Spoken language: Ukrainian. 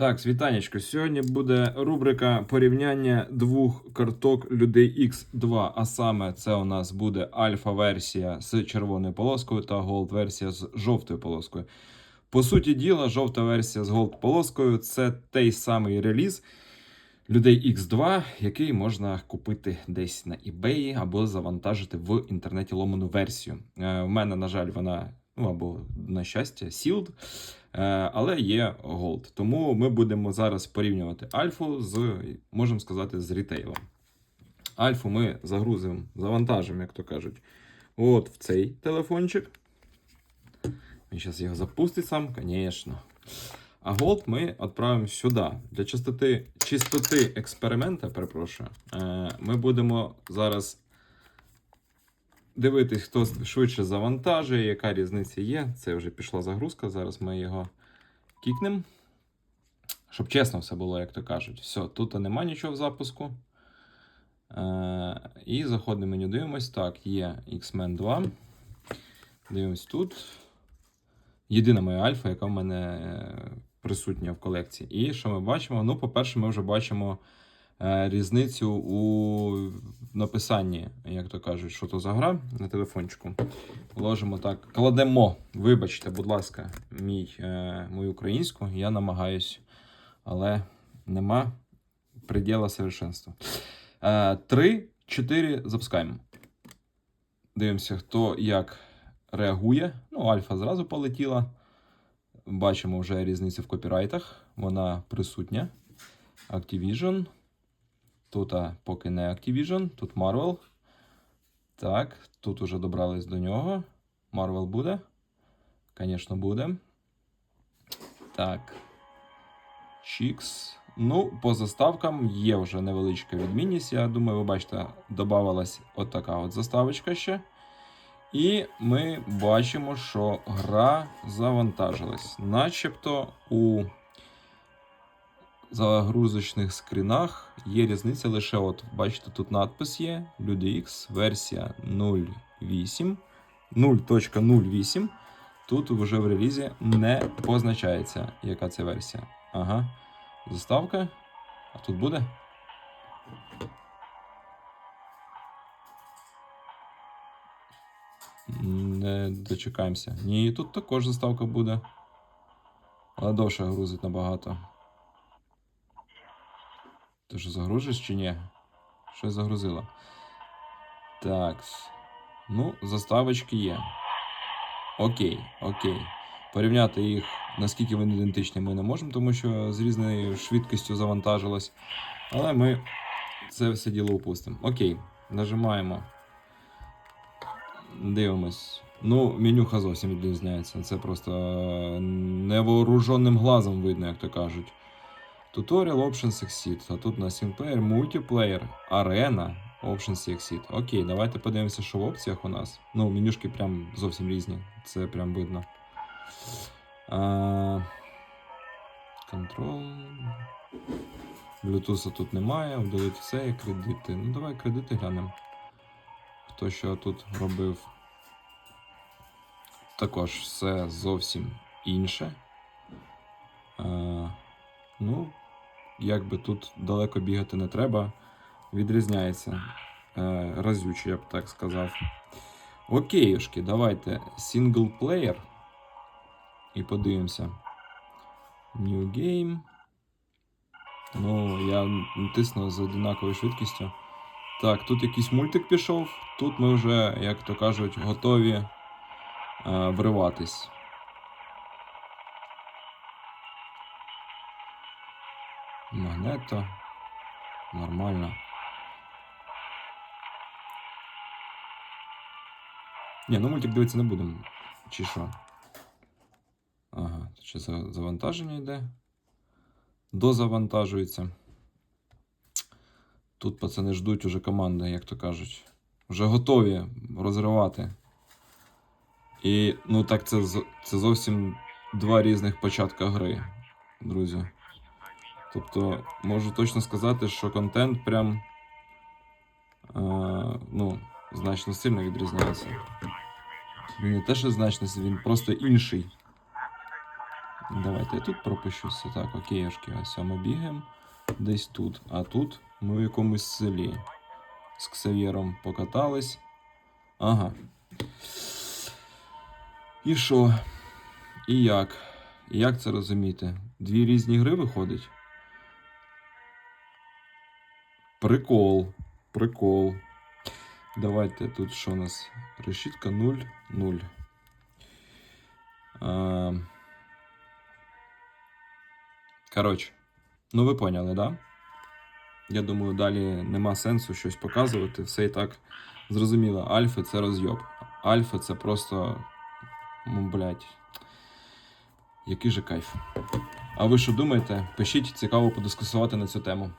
Так, світанечко. Сьогодні буде рубрика порівняння двох карток людей X2. А саме це у нас буде альфа-версія з червоною полоскою та голд-версія з жовтою полоскою. По суті діла, жовта версія з голд полоскою це той самий реліз людей X2, який можна купити десь на eBay або завантажити в інтернеті ломану версію. Е, У мене, на жаль, вона, ну або на щастя, sealed. Е, але є Gold. Тому ми будемо зараз порівнювати альфу з, можемо сказати, з рітейлом. Альфу ми загрузимо, завантажимо, як то кажуть, от в цей телефончик. Він зараз його запустить сам, звісно. А Gold ми відправимо сюди. Для чистоти, чистоти експеримента, перепрошую, е, ми будемо зараз дивитись, хто швидше завантажує, яка різниця є. Це вже пішла загрузка. Зараз ми його кікнемо. Щоб чесно все було, як то кажуть. Все, тут нема нічого в запуску. Е, і заходимо меню, дивимось. Так, є X-Men 2. Дивимось тут. Єдина моя альфа, яка в мене е, присутня в колекції. І що ми бачимо? Ну, по-перше, ми вже бачимо різницю у написанні, як то кажуть, що то за гра на телефончику. Ложимо так, кладемо. Вибачте, будь ласка, мій, е, мою українську. Я намагаюсь, але нема приділа совершенства. Е, Три, чотири запускаємо. Дивимося, хто як реагує. Ну, альфа зразу полетіла. Бачимо вже різницю в копірайтах. Вона присутня. Activision. Тут а, поки не Activision, тут Marvel. Так, тут уже добрались до нього. Marvel буде. Звісно, буде. Так. Чікс. Ну, по заставкам є вже невеличка відмінність. Я думаю, ви бачите, додавалась от така от заставочка ще. І ми бачимо, що гра завантажилась. Начебто у загрузочних скрінах є різниця лише от, бачите, тут надпис є Люди X, версія 0.8, 0.08. Тут вже в релізі не позначається, яка це версія. Ага. Заставка. А тут буде? Не дочекаємося. Ні, тут також заставка буде. Але довше грузить набагато. Ти що загружиш чи ні? Щось загрузило. Так. Ну, заставочки є. Окей, окей. Порівняти їх, наскільки вони ідентичні, ми не можемо, тому що з різною швидкістю завантажилось. Але ми це все діло упустимо. Окей, нажимаємо. Дивимось. Ну, менюха зовсім відрізняється. Це просто е, невооруженим глазом видно, як то кажуть. Tutorial Options Exit. А тут у нас Singleplayer, Multiplayer, Arena, Options Exit. Окей, давайте подивимося, що в опціях у нас. Ну, менюшки прям зовсім різні. Це прям видно. А... Control. Bluetooth тут немає, вдалити все, кредити. Ну, давай кредити глянемо. Хто що тут робив. Також все зовсім інше. А, ну, якби тут далеко бігати не треба. Відрізняється е, разюче, я б так сказав. Окейушки, давайте синглплеєр. І подивимося. New Game. Ну, я натисну з однаковою швидкістю. Так, тут якийсь мультик пішов. Тут ми вже, як то кажуть, готові е, вриватись. Магнето. Нормально. Ні, ну мультик дивитися не будемо. Чи що? Ага, тут ще завантаження йде. Дозавантажується. Тут пацани ждуть уже команди, як то кажуть. Вже готові розривати. І ну так це, це зовсім два різних початка гри, друзі. Тобто, можу точно сказати, що контент прям е, ну, значно сильно відрізняється. Він не те, що значно, він просто інший. Давайте я тут пропущуся. Так, окейшки, ось ми бігаємо десь тут. А тут ми в якомусь селі. З Ксав'єром покатались. Ага. І що? І як? І як це розуміти? Дві різні гри виходить? Прикол. Прикол. Давайте тут що у нас? Решітка 0, 0. А... Коротше, ну ви поняли, да? Я думаю, далі нема сенсу щось показувати. Все і так зрозуміло. Альфи це розйоб. Альфи це просто. Ну, блядь. Який же кайф. А ви що думаєте? Пишіть, цікаво подискусувати на цю тему.